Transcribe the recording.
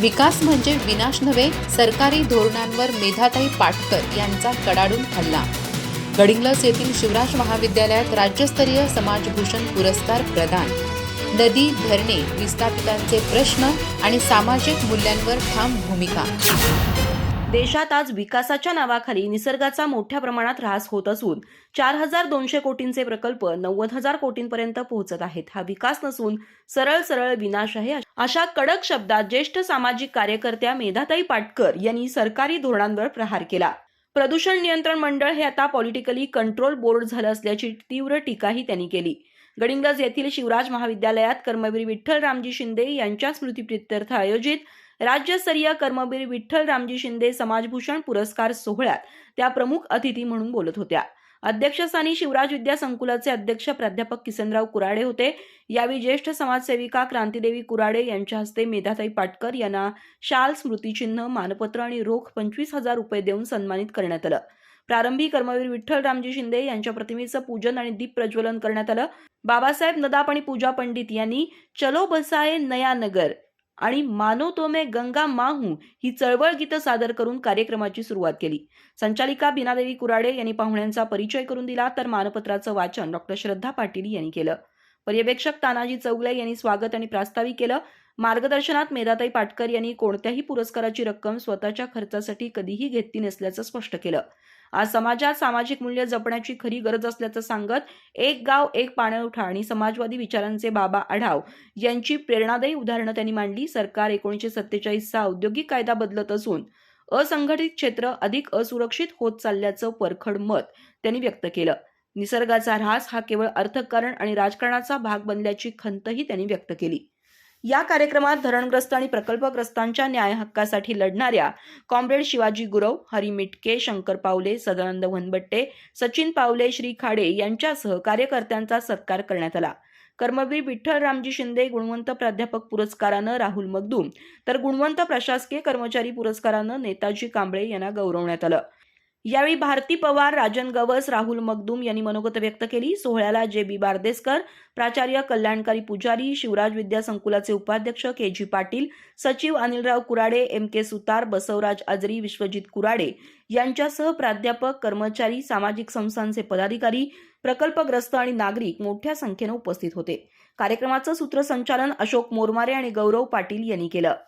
विकास म्हणजे विनाश नव्हे सरकारी धोरणांवर मेधाताई पाटकर यांचा कडाडून हल्ला. गडिंग्लज येथील शिवराज महाविद्यालयात राज्यस्तरीय समाजभूषण पुरस्कार प्रदान. नदी धरणे विस्थापितांचे प्रश्न आणि सामाजिक मूल्यांवर ठाम भूमिका. देशात आज विकासाच्या नावाखाली निसर्गाचा मोठ्या प्रमाणात ऱ्हास होत असून चार हजार दोनशे कोटींचे प्रकल्प नव्वद हजार कोटींपर्यंत पोहोचत आहेत. हा विकास नसून सरळ सरळ विनाश आहे अशा कडक शब्दात ज्येष्ठ सामाजिक कार्यकर्त्या मेधाताई पाटकर यांनी सरकारी धोरणांवर प्रहार केला. प्रदूषण नियंत्रण मंडळ हे आता पॉलिटिकली कंट्रोल बोर्ड झालं असल्याची तीव्र टीकाही त्यांनी केली. गडिंगज येथील शिवराज महाविद्यालयात कर्मवीर विठ्ठल रामजी शिंदे यांच्या स्मृतीप्रित्यर्थ आयोजित राज्यस्तरीय कर्मवीर विठ्ठल रामजी शिंदे समाजभूषण पुरस्कार सोहळ्यात त्या प्रमुख अतिथी म्हणून बोलत होत्या. अध्यक्षस्थानी शिवराज विद्या संकुलाचे अध्यक्ष प्राध्यापक किसनराव कुराडे होते. यावेळी ज्येष्ठ समाजसेविका क्रांतीदेवी कुराडे यांच्या हस्ते मेधाताई पाटकर यांना शाल स्मृतिचिन्ह मानपत्र आणि रोख पंचवीस हजार रुपये देऊन सन्मानित करण्यात आलं. प्रारंभी कर्मवीर विठ्ठल रामजी शिंदे यांच्या प्रतिमेचं पूजन आणि दीप प्रज्वलन करण्यात आलं. बाबासाहेब नदाप आणि पूजा पंडित यांनी चलो बसाये नया नगर आणि मानो तो मे गंगा माहू ही चळवळ गीतं सादर करून कार्यक्रमाची सुरुवात केली. संचालिका बिनादेवी कुराडे यांनी पाहुण्यांचा परिचय करून दिला तर मानपत्राचं वाचन डॉक्टर श्रद्धा पाटील यांनी केलं. पर्यवेक्षक तानाजी चौगले यांनी स्वागत आणि प्रास्ताविक केलं. मार्गदर्शनात मेधाताई पाटकर यांनी कोणत्याही पुरस्काराची रक्कम स्वतःच्या खर्चासाठी कधीही घेतली नसल्याचं स्पष्ट केलं. आज समाजात सामाजिक मूल्य जपण्याची खरी गरज असल्याचं सांगत एक गाव एक पाणवठा आणि समाजवादी विचारांचे बाबा आढाव. यांची प्रेरणादायी उदाहरणं त्यांनी मांडली. सरकार एकोणीसशे सत्तेचाळीसचा औद्योगिक कायदा बदलत असून असंघटित क्षेत्र अधिक असुरक्षित होत चालल्याचं परखड मत त्यांनी व्यक्त केलं. निसर्गाचा ऱ्हास हा केवळ अर्थकारण आणि राजकारणाचा भाग बनल्याची खंतही त्यांनी व्यक्त केली. या कार्यक्रमात धरणग्रस्त आणि प्रकल्पग्रस्तांच्या न्याय हक्कासाठी लढणाऱ्या कॉम्रेड शिवाजी गुरव हरी मिटके शंकर पावले सदानंद वनबट्टे सचिन पावले श्री खाडे यांच्यासह कार्यकर्त्यांचा सत्कार करण्यात आला. कर्मवीर विठ्ठल रामजी शिंदे गुणवंत प्राध्यापक पुरस्कारानं राहुल मगदूम तर गुणवंत प्रशासकीय कर्मचारी पुरस्कारानं नेताजी कांबळे यांना गौरवण्यात आलं. यावेळी भारती पवार राजन गवस राहुल मगदूम यांनी मनोगत व्यक्त केली. सोहळ्याला जे बी बारदेसकर प्राचार्य कल्याणकारी पुजारी शिवराज विद्या संकुलाचे उपाध्यक्ष के जी पाटील सचिव अनिलराव कुराडे एम के सुतार बसवराज आजरी विश्वजित कुराडे यांच्यासह प्राध्यापक कर्मचारी सामाजिक संस्थांचे पदाधिकारी प्रकल्पग्रस्त आणि नागरिक मोठ्या संख्येनं उपस्थित होते. कार्यक्रमाचं सूत्रसंचालन अशोक मोरमारे आणि गौरव पाटील यांनी केलं.